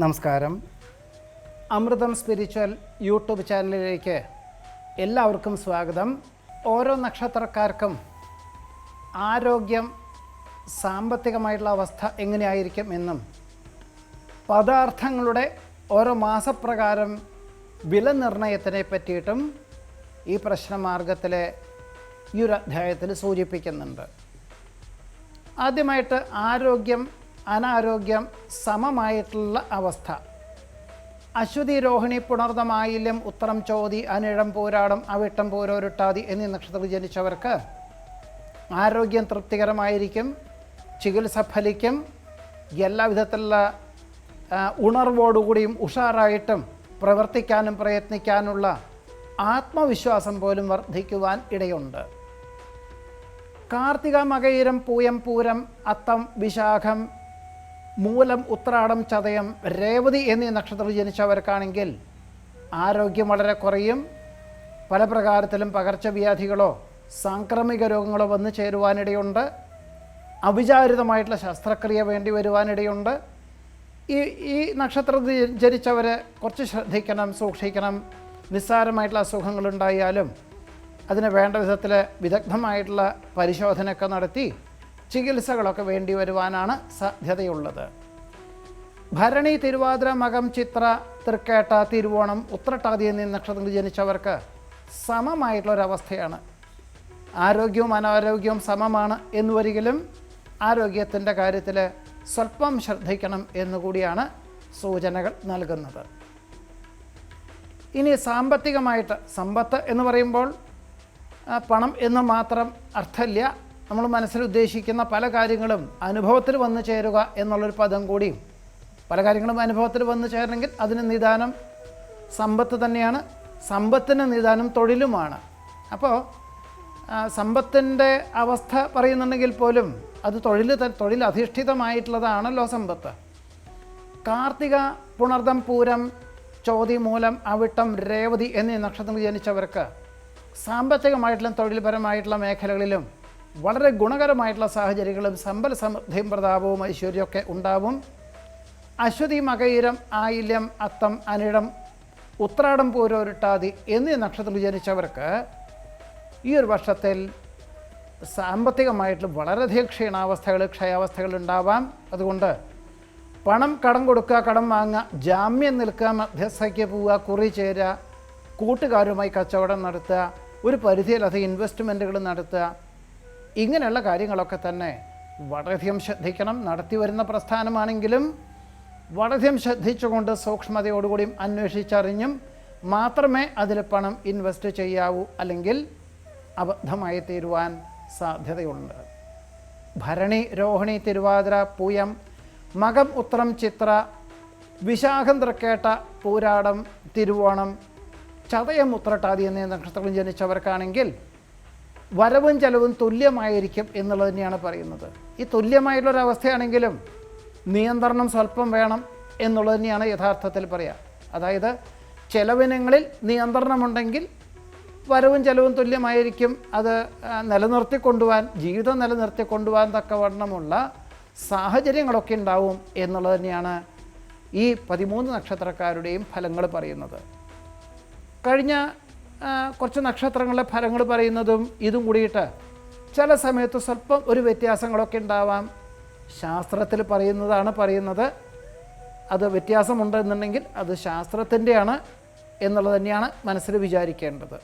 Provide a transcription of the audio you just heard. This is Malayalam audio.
നമസ്കാരം. അമൃതം സ്പിരിച്വൽ യൂട്യൂബ് ചാനലിലേക്ക് എല്ലാവർക്കും സ്വാഗതം. ഓരോ നക്ഷത്രക്കാർക്കും ആരോഗ്യം സാമ്പത്തികമായിട്ടുള്ള അവസ്ഥ എങ്ങനെയായിരിക്കും എന്നും പദാർത്ഥങ്ങളുടെ ഓരോ മാസപ്രകാരം വില നിർണയത്തിനെ പറ്റിയിട്ടും ഈ പ്രശ്നമാർഗത്തിലെ ഈ ഒരു അധ്യായത്തിൽ സൂചിപ്പിക്കുന്നുണ്ട്. ആദ്യമായിട്ട് ആരോഗ്യം അനാരോഗ്യം സമമായിട്ടുള്ള അവസ്ഥ. അശ്വതി രോഹിണി പുണർദമായില്യം ഉത്തരം ചോതി അനിഴം പോരാടം അവിട്ടം പോരോരുട്ടാതി എന്നീ നക്ഷത്രത്തിൽ ജനിച്ചവർക്ക് ആരോഗ്യം തൃപ്തികരമായിരിക്കും ചികിത്സ ഫലിക്കും എല്ലാവിധത്തിലുള്ള ഉണർവോടുകൂടിയും ഉഷാറായിട്ടും പ്രവർത്തിക്കാനും പ്രയത്നിക്കാനുള്ള ആത്മവിശ്വാസം പോലും വർദ്ധിക്കുവാൻ ഇടയുണ്ട്. കാർത്തിക മകയിരം പൂയം പൂരം അത്തം വിശാഖം മൂലം ഉത്രാടം ചതയം രേവതി എന്നീ നക്ഷത്രത്തിൽ ജനിച്ചവർക്കാണെങ്കിൽ ആരോഗ്യം വളരെ കുറയും. പല പ്രകാരത്തിലും പകർച്ചവ്യാധികളോ സാംക്രമിക രോഗങ്ങളോ വന്നു ചേരുവാനിടയുണ്ട്. അവിചാരിതമായിട്ടുള്ള ശസ്ത്രക്രിയ വേണ്ടി വരുവാനിടയുണ്ട്. ഈ ഈ നക്ഷത്രത്തിൽ ജനിച്ചവർ കുറച്ച് ശ്രദ്ധിക്കണം സൂക്ഷിക്കണം. നിസ്സാരമായിട്ടുള്ള അസുഖങ്ങളുണ്ടായാലും അതിന് വേണ്ട വിധത്തിൽ വിദഗ്ധമായിട്ടുള്ള പരിശോധനയൊക്കെ നടത്തി ചികിത്സകളൊക്കെ വേണ്ടി വരുവാനാണ് സാധ്യതയുള്ളത്. ഭരണി തിരുവാതിര മകം ചിത്ര തൃക്കേട്ട തിരുവോണം ഉത്രട്ടാതി എന്നീ നക്ഷത്രങ്ങളിൽ ജനിച്ചവർക്ക് സമമായിട്ടുള്ളൊരവസ്ഥയാണ്. ആരോഗ്യവും അനാരോഗ്യവും സമമാണ് എന്നുവരികിലും ആരോഗ്യത്തിന്റെ കാര്യത്തിൽ സ്വല്പം ശ്രദ്ധിക്കണം എന്നുകൂടിയാണ് സൂചനകൾ നൽകുന്നത്. ഇനി സാമ്പത്തികമായിട്ട് സമ്പത്ത് എന്ന് പറയുമ്പോൾ പണം എന്ന് മാത്രം അർത്ഥമില്ല നമ്മൾ മനസ്സിൽ ഉദ്ദേശിക്കുന്ന പല കാര്യങ്ങളും അനുഭവത്തിൽ വന്നു ചേരുക എന്നുള്ളൊരു പദം കൂടിയും പല കാര്യങ്ങളും അനുഭവത്തിൽ വന്നു ചേരണമെങ്കിൽ അതിന് നിദാനം സമ്പത്ത് തന്നെയാണ്. സമ്പത്തിന് നിദാനം തൊഴിലുമാണ്. അപ്പോൾ സമ്പത്തിന്റെ അവസ്ഥ പറയുന്നുണ്ടെങ്കിൽ പോലും അത് തൊഴിൽ തൊഴിലധിഷ്ഠിതമായിട്ടുള്ളതാണല്ലോ സമ്പത്ത്. കാർത്തിക പുണർദം പൂരം ചോതി മൂലം അവിട്ടം രേവതി എന്നീ നക്ഷത്രങ്ങൾ ജനിച്ചവർക്ക് സാമ്പത്തികമായിട്ടുള്ള തൊഴിൽപരമായിട്ടുള്ള മേഖലകളിലും വളരെ ഗുണകരമായിട്ടുള്ള സാഹചര്യങ്ങളും സമ്പൽ സമൃദ്ധിയും പ്രതാപവും ഐശ്വര്യമൊക്കെ ഉണ്ടാവും. അശ്വതി മകയിരം ആയില്യം അത്തം അനിടം ഉത്രാടം പൂരോരുട്ടാതി എന്നീ നക്ഷത്രത്തിൽ ജനിച്ചവർക്ക് ഈ ഒരു വർഷത്തിൽ സാമ്പത്തികമായിട്ട് വളരെയധികം ക്ഷീണാവസ്ഥകൾ ക്ഷയാവസ്ഥകൾ ഉണ്ടാവാം. അതുകൊണ്ട് പണം കടം കൊടുക്കുക കടം വാങ്ങുക ജാമ്യം നിൽക്കുക മധ്യസ്ഥയ്ക്ക് പോവുക കുറി ചേരുക കൂട്ടുകാരുമായി കച്ചവടം നടത്തുക ഒരു പരിധിയിലധികം ഇൻവെസ്റ്റ്മെന്റുകൾ നടത്തുക ഇങ്ങനെയുള്ള കാര്യങ്ങളൊക്കെ തന്നെ വളരെയധികം ശ്രദ്ധിക്കണം. നടത്തി വരുന്ന പ്രസ്ഥാനമാണെങ്കിലും വളരെയധികം ശ്രദ്ധിച്ചുകൊണ്ട് സൂക്ഷ്മതയോടുകൂടിയും അന്വേഷിച്ചറിഞ്ഞും മാത്രമേ അതിൽ പണം ഇൻവെസ്റ്റ് ചെയ്യാവൂ അല്ലെങ്കിൽ അബദ്ധമായി തീരുവാൻ സാധ്യതയുണ്ട്. ഭരണി രോഹിണി തിരുവാതിര പൂയം മകം ഉത്രം ചിത്ര വിശാഖം തൃക്കേട്ട പൂരാടം തിരുവോണം ചതയം ഉത്രട്ടാതി എന്നീ നക്ഷത്രങ്ങൾ ജനിച്ചവർക്കാണെങ്കിൽ വരവും ചെലവും തുല്യമായിരിക്കും എന്നുള്ളത് തന്നെയാണ് പറയുന്നത്. ഈ തുല്യമായിട്ടുള്ളൊരവസ്ഥയാണെങ്കിലും നിയന്ത്രണം സ്വല്പം വേണം എന്നുള്ളത് തന്നെയാണ് യഥാർത്ഥത്തിൽ പറയുക അതായത് ചെലവിനങ്ങളിൽ നിയന്ത്രണമുണ്ടെങ്കിൽ വരവും ചെലവും തുല്യമായിരിക്കും. അത് നിലനിർത്തിക്കൊണ്ടുപോകാൻ ജീവിതം നിലനിർത്തിക്കൊണ്ടുപോകാൻ തക്കവണ്ണമുള്ള സാഹചര്യങ്ങളൊക്കെ ഉണ്ടാവും എന്നുള്ളത് തന്നെയാണ് ഈ പതിമൂന്ന് നക്ഷത്രക്കാരുടെയും ഫലങ്ങൾ പറയുന്നത്. കഴിഞ്ഞ കുറച്ച് നക്ഷത്രങ്ങളുടെ ഫലങ്ങൾ പറയുന്നതും ഇതും കൂടിയിട്ട് ചില സമയത്ത് സ്വല്പം ഒരു വ്യത്യാസങ്ങളൊക്കെ ഉണ്ടാവാം. ശാസ്ത്രത്തിൽ പറയുന്നതാണ് പറയുന്നത്. അത് വ്യത്യാസമുണ്ടെന്നുണ്ടെങ്കിൽ അത് ശാസ്ത്രത്തിന്റെയാണ് എന്നുള്ളത് തന്നെയാണ് മനസ്സിൽ വിചാരിക്കേണ്ടത്.